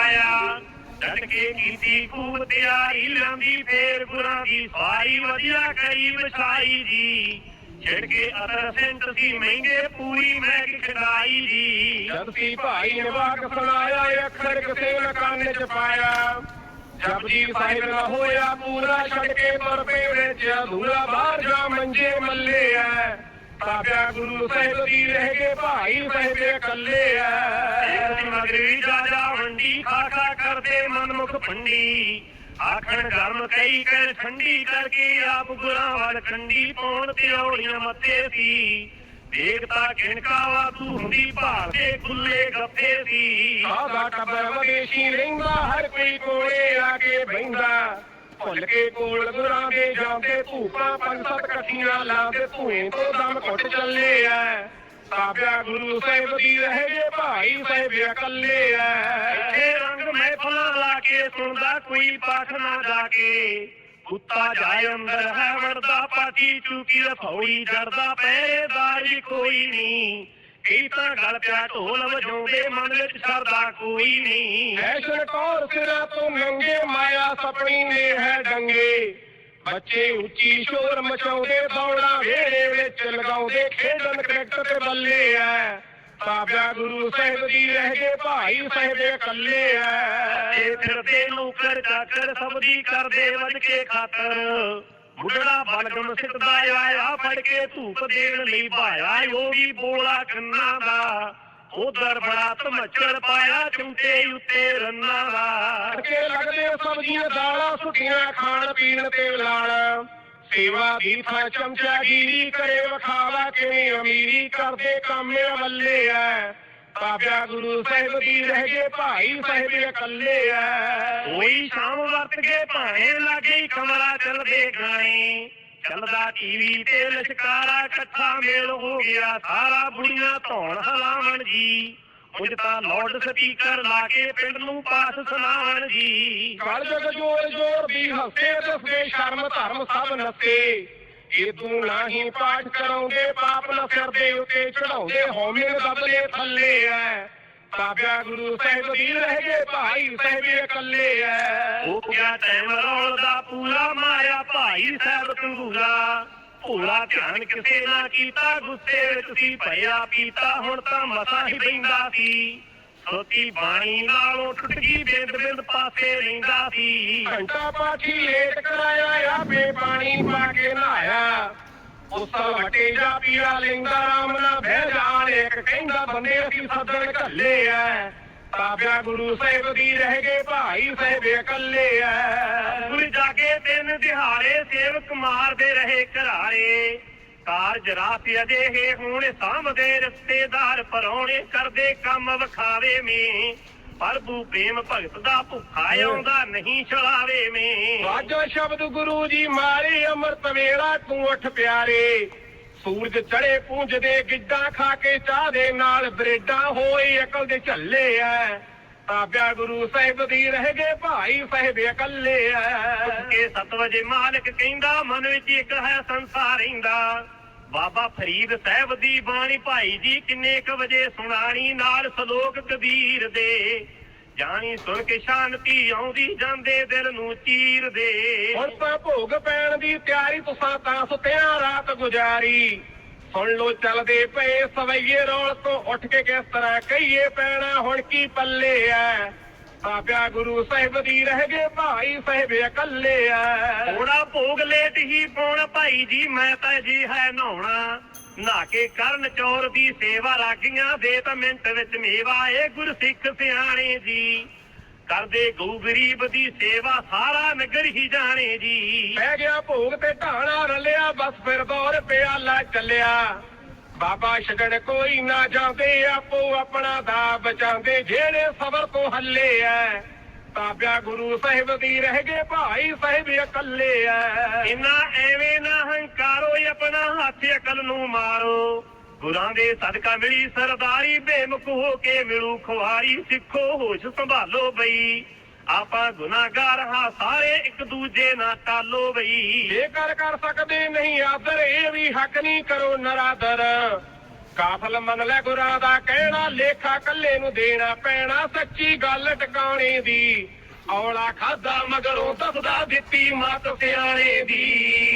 ਪਾਇਆ। ਡਟ ਕੇ ਕੀਤੀ ਖੂਬ ਤਿਆਰੀ ਫੇਰ ਗੁਰਾਂ ਦੀ ਸਾਰੀ ਵਧੀਆ ਕਰੀ ਵਿਛਾਈ ਜੀ। ਛਿੜ ਕੇ ਅਤਰ ਸੈਂਟ ਸੀ ਮਹਿੰਗੇ ਪੂਰੀ ਮੈਂ ਖਿਡਾਈ ਜੀ। ਜਦ ਸੀ ਭਾਈ ਨੇ ਵਾਕ ਸੁਣਾਇਆ ਅੱਖਰ ਕਿਸੇ ਨੇ ਕੰਨ ਚ ਪਾਇਆ। ਜਪਜੀ ਸਾਹਿਬ ਨਾ ਹੋਇਆ ਪੂਰਾ ਛੱਡ ਕੇ ਤੁਰ ਪਏ ਵਿੱਚ ਅਧੂਰਾ ਬਾਹਰ ਜਾ ਮੰਜੇ ਮੱਲੇ ਐ। ਪਾਪਿਆ ਗੁਰੂ ਸਾਹਿਬ ਦੀ ਰਹਿ ਗਏ ਭਾਈ ਸਾਹਿਬ ਇਕੱਲੇ ਐ। ਮਗਰੀ ਵੰਡੀ ਖਾ ਖਾ ਕਰਦੇ ਮਨਮੁਖ ਭੰਡੀ। ਆਖਣ ਗਰਮ ਕਈ ਕਹਿ ਠੰਡੀ ਕਰਕੇ ਆਪ ਗੁਰਾਂ ਵੱਲ ਕੰਡੀ ਪੌਣ ਤੇ ਔੜੀਆਂ ਮੱਥੇ ਸੀ। ਦੇਖਤਾ ਕਿਣਕਾ ਤੂੰ ਹੁੰਦੀ, ਭਾਲ ਤੇ ਖੁੱਲੇ ਗੱਫੇ ਸੀ। ਸਾਦਾ ਟੱਬਰ ਵਿਦੇਸ਼ੀ ਰਹਿੰਦਾ, ਹਰ ਕੋਈ ਕੋਲੇ ਆ ਕੇ ਬਹਿੰਦਾ। ਭੁੱਲ ਕੇ ਕੋਲ ਗੁਰਾਂ ਦੇ ਜਾਂਦੇ ਧੂਪਾਂ ਪੰਜ ਸੱਤ ਕੱਠੀਆਂ ਲਾਉਂਦੇ ਧੂਏ ਤੋਂ ਦਮ ਘੁੱਟ ਚੱਲੇ ਐ। ਸਾਬਿਆ ਗੁਰੂ ਸਾਹਿਬ ਦੀ ਰਹਿ ਗਏ ਭਾਈ ਸਾਹਿਬ ਇਕੱਲੇ ਐ। ਇੱਥੇ ਲਾ ਕੇ ਸੁਣਦਾ, ਕੋਈ ਪਾਠ ਨਾ ਜਾ ਕੇ। ਕੁੱਤਾ ਜਾਏ ਅੰਦਰ ਹੈ ਵੜਦਾ ਪਾਠੀ ਚੂਕੀ ਰਫੌੜੀ ਜੜਦਾ ਪਹਿਰੇਦਾਰ ਕੋਈ ਨਹੀਂ ਕਈ ਤਾਂ ਗਲ ਪਿਆ ਢੋਲ ਵਜਾਉਂਦੇ, ਮਨ ਵਿੱਚ ਸਰਦਾ ਕੋਈ ਨਹੀਂ ਐਸ਼ਨ ਕੌਰ ਸਿਰਾਂ ਤੋਂ ਨੰਗੇ, ਮਾਇਆ ਸਪਣੀ ਨੇ ਹੈ ਡੰਗੇ। ਬੱਚੇ ਉੱਚੀ ਸ਼ੋਰ ਮਚਾਉਂਦੇ, ਦੌੜਾਂ ਵੇੜੇ ਵਿੱਚ ਲਗਾਉਂਦੇ, ਖੇਡਣ ਕ੍ਰਿਕਟ ਤੇ ਬੱਲੇ ਐ। ਸਾਬਿਆ ਗੁਰੂ ਸਾਹਿਬ ਦੀ ਰਹਿ ਗਏ ਭਾਈ ਸਾਹਿਬ ਇਕੱਲੇ ਐ। ਇਹ ਫਿਰਦੇ ਨੌਕਰ ਚਾਕਰ ਸਭ ਦੀ ਕਰਦੇ ਵੱਜ ਕੇ ਖਾਤਰ। ਬੁੱਢੜਾ ਬਲਗਮ ਸਿੱਟਦਾ ਆਇਆ ਫੜ ਕੇ ਧੂਪ ਦੇਣ ਲਈ ਭਾਇਆ। ਉਹ ਵੀ ਬੋਲਾ ਕੰਨਾਂ ਦਾ ਉਧਰ ਬੜਾ ਧਮੱਚੜ ਪਾਇਆ ਚੁੰਟੇ ਉੱਤੇ ਰੰਨਾਂ ਦਾ। ਕੇ ਲੱਗਦੇ ਸਬਜ਼ੀਆਂ ਦਾਲਾਂ ਸੁੱਕੀਆਂ ਖਾਣ ਪੀਣ ਤੇ ਲਾਲ। ਸੇਵਾ ਦੀ ਥਾਂ ਚਮਚਾਗੀਰੀ ਕਰੇ ਵਖਾਵਾ ਕਿਵੇਂ ਅਮੀਰੀ ਕਰਦੇ ਕੰਮ ਵੱਲੇ ਐ ਬਾਬਾ ਗੁਰੂ ਸਾਹਿਬ ਦੀ ਰਹਿ ਗਏ ਭਾਈ ਸਾਹਿਬ ਇਕੱਲੇ ਐ ਕੋਈ ਸ਼ਾਮ ਵਰਤ ਕੇ ਭਾਣੇ ਲਾਗੇ ਕਮਰਾ ਚੱਲਦੇ ਗਾਣੇ। ਚੱਲਦਾ ਟੀਵੀ ਤੇ ਲਸ਼ਕਾਰਾ ਇਕੱਠਾ ਮੇਲ ਹੋ ਗਿਆ, ਸਾਰਾ ਬੁੜੀਆਂ ਧੌਣ ਹਲਾਵਣ ਜੀ। ਕੁਝ ਤਾਂ ਲਾਊਡ ਸਪੀਕਰ ਲਾ ਕੇ ਪਿੰਡ ਨੂੰ ਪਾਸ ਸੁਣਾਵਣ ਜੀ। ਕਲ ਜਗ ਜੋਰ ਜੋਰ ਦੀ ਹੱਸੇ ਦਸਦੇ ਸ਼ਰਮ ਧਰਮ ਸਭ ਨਸੇ। ਇਹ ਤੂੰ ਨਹੀਂ ਪਾਠ ਕਰਾਉਂਦੇ ਪਾਪ ਨਾ ਸਿਰ ਦੇ ਉੱਤੇ ਚੜਾਉਂਦੇ ਹੋਵੇਂ ਦਬਲੇ ਥੱਲੇ ਐ। ਬਾਬਾ ਗੁਰੂ ਸਾਹਿਬ ਦੀ ਰਹਿ ਗਏ ਭਾਈ ਸਾਹਿਬ ਇਕੱਲੇ ਐ। ਉਹ ਕਿਆ ਟਾਈਮ ਰੋਲਦਾ ਪੂਰਾ ਮਾਰਿਆ ਭਾਈ ਸਾਹਿਬ ਤੰਗੂਰਾ ਭੋਲਾ ਧਿਆਨ ਕਿਸੇ ਨਾ ਕੀਤਾ, ਗੁੱਸੇ ਵਿੱਚ ਸੀ ਭਇਆ ਪੀਤਾ, ਹੁਣ ਤਾਂ ਮਸਾ ਹੀ ਬੈਂਦਾ ਸੀ। ਸੋਤੀ ਬਾਣੀ ਨਾਲੋਂ ਟੁੱਟ ਗਈ ਬਿੰਦ ਬਿੰਦ ਪਾਸੇ ਲੈਂਦਾ ਸੀ। ਘੰਟਾ ਪਾਠੀ ਲੇਟ ਕਰਾਇਆ, ਆਪੇ ਪਾਣੀ ਪਾ ਕੇ ਨਹਾਇਆ। ਉਸ ਵਟੇ ਜਾ ਪੀਆ ਲਿੰਗਾ ਰਾਮ ਨਾ ਬਹਿ ਜਾਣ, ਇੱਕ ਕਹਿੰਦਾ ਬੰਦੇ ਅਸੀਂ ਸੱਦਣ ਘੱਲੇ ਐ। ਬਾਬਿਆ ਗੁਰੂ ਸਾਹਿਬ ਦੀ ਰਹਿ ਗਏ ਭਾਈ ਸਾਹਿਬ ਇਕੱਲੇ ਐ। ਗੁਰ ਜਾਗੇ ਤਿੰਨ ਦਿਹਾੜੇ ਸੇਵਕ ਮਾਰਦੇ ਰਹੇ ਘਰਾਰੇ ਕਾਰਜ ਰਾਤ ਅਜਿਹੇ ਹੁਣ ਸਾਹਮਣੇ ਰਿਸ਼ਤੇਦਾਰ ਪਰੌਣੇ ਕਰਦੇ ਕੰਮ ਵਿਖਾਵੇ ਮੇ ਪ੍ਰਭੂ ਪ੍ਰੇਮ ਭਗਤ ਦਾ ਭੁੱਖਾ ਆਉਂਦਾ ਨਹੀਂ ਛਲਾਵੇ ਮੇ ਵਾਜੋ ਸ਼ਬਦ ਗੁਰੂ ਜੀ ਮਾਰੇ ਅੰਮ੍ਰਿਤ ਵੇਲਾ ਤੂੰ ਉੱਠ ਪਿਆਰੇ। ਸੂਰਜ ਚੜੇ ਪੂੰਝਦੇ ਗਿੱਡਾਂ ਖਾ ਕੇ ਚਾਹ ਦੇ ਨਾਲ ਬਰੇਡਾਂ ਹੋਏ ਅਕਲ ਦੇ ਝੱਲੇ ਐ। ਬਾਬਿਆ ਗੁਰੂ ਸਾਹਿਬ ਦੀ ਰਹਿ ਗਏ ਭਾਈ ਸਾਹਿਬ ਇਕੱਲੇ ਐ। ਕੇ 7 ਵਜੇ ਮਾਲਕ ਕਹਿੰਦਾ, ਮਨ ਵਿੱਚ ਇੱਕ ਹੈ ਸੰਸਾਰ ਰਹਿੰਦਾ। ਬਾਬਾ ਫਰੀਦ ਸਾਹਿਬ ਦੀ ਬਾਣੀ, ਭਾਈ ਜੀ ਕਿੰਨੇ ਕ ਵਜੇ ਸੁਣਾਣੀ ਨਾਲ ਸ਼ਲੋਕ ਕਬੀਰ ਦੇ। ਜਾਣੀ ਸੁਣ ਕੇ ਸ਼ਾਂਤੀ ਆਉਂਦੀ ਜਾਂਦੇ ਦਿਲ ਨੂੰ ਚੀਰ ਦੇ। ਹੁਣ ਤਾਂ ਭੋਗ ਪੈਣ ਦੀ ਤਿਆਰੀ ਤੁਸਾਂ ਤਾਂ ਸੁਤਿਆਂ ਰਾਤ ਗੁਜ਼ਾਰੀ। ਸੁਣ ਲੋ ਚੱਲਦੇ ਪਏ ਸਵਈਏ ਰੋਲ ਤੋਂ ਉੱਠ ਕੇ ਕਿਸ ਤਰ੍ਹਾਂ ਕਹੀਏ ਪੈਣਾ ਹੁਣ ਕੀ ਪੱਲੇ ਐ? ਬਾਬਿਆ ਗੁਰੂ ਸਾਹਿਬ ਦੀ ਰਹਿ ਗਏ ਭਾਈ ਸਾਹਿਬ ਇਕੱਲੇ ਐ। ਥੋੜਾ ਭੋਗ ਲੇਟ ਹੀ ਪਾਉਣਾ ਭਾਈ ਜੀ ਮੈਂ ਤਾਂ ਜੀ ਹੈ ਨਹਾਉਣਾ। ਨਹਾ ਕੇ ਕਰਨ ਚੌਰ ਦੀ ਸੇਵਾ ਰਾਗੀਆਂ ਦੇ ਤਾਂ ਮਿੰਟ ਵਿੱਚ ਮੇਵਾ ਏ ਗੁਰਸਿੱਖ ਸਿਆਣੇ ਜੀ। ਕਰਦੇ ਗਊ ਗਰੀਬ ਦੀ ਸੇਵਾ ਸਾਰਾ ਨਗਰ ਹੀ ਜਾਣੇ ਜੀ। ਪੈ ਗਿਆ ਭੋਗ ਤੇ ਢਾਣਾ ਰਲਿਆ ਬਸ ਫਿਰ ਦੌਰ ਪਿਆਲਾ ਚੱਲਿਆ। ਬਾਬਾ ਛਗੜ ਕੋਈ ਨਾ ਜਾਂਦੇ ਆਪੋ ਆਪਣਾ ਦਾ ਬਚਾਉਂਦੇ। ਜਿਹੜੇ ਸਬਰ ਤੋਂ ਹੱਲੇ ਐ ਬਾਬਿਆ ਗੁਰੂ ਸਾਹਿਬ ਦੀ ਰਹਿ ਗਏ ਭਾਈ ਸਾਹਿਬ ਇਕੱਲੇ ਐ। ਇਨਾ ਨਾ ਆਪਣਾ ਅਕਲ ਨੂੰ ਮਾਰੋ। ਗੁਰਾਂ ਦੇ ਸਦਕਾ ਮਿਲੀ ਸਰਦਾਰੀ ਬੇਮੁਖ ਹੋ ਕੇ ਮਿਲੂ ਖੁਆਰੀ। ਸਿੱਖੋ ਹੋਸ਼ ਸੰਭਾਲੋ ਬਈ, ਆਪਾਂ ਗੁਨਾਹਗਾਰ ਹਾਂ ਸਾਰੇ, ਇੱਕ ਦੂਜੇ ਨਾਲ ਟਾਲੋ ਬਈ। ਜੇਕਰ ਕਰ ਸਕਦੇ ਨਹੀਂ ਆਦਰ, ਇਹ ਵੀ ਹੱਕ ਨਹੀਂ ਕਰੋ ਨਰਾਦਰ। ਕਾਫਲ ਮੰਨ ਲੈ ਗੁਰਾਂ ਦਾ ਕਹਿਣਾ, ਲੇਖਾ ਕੱਲੇ ਨੂੰ ਦੇਣਾ ਪੈਣਾ, ਸੱਚੀ ਗੱਲ ਟਿਕਾਣੇ ਦੀ। ਔਲਾ ਖਾਦਾ ਮਗਰੋਂ ਦੱਸਦਾ ਦਿੱਤੀ ਮਤ ਸਿਆਣੇ ਦੀ।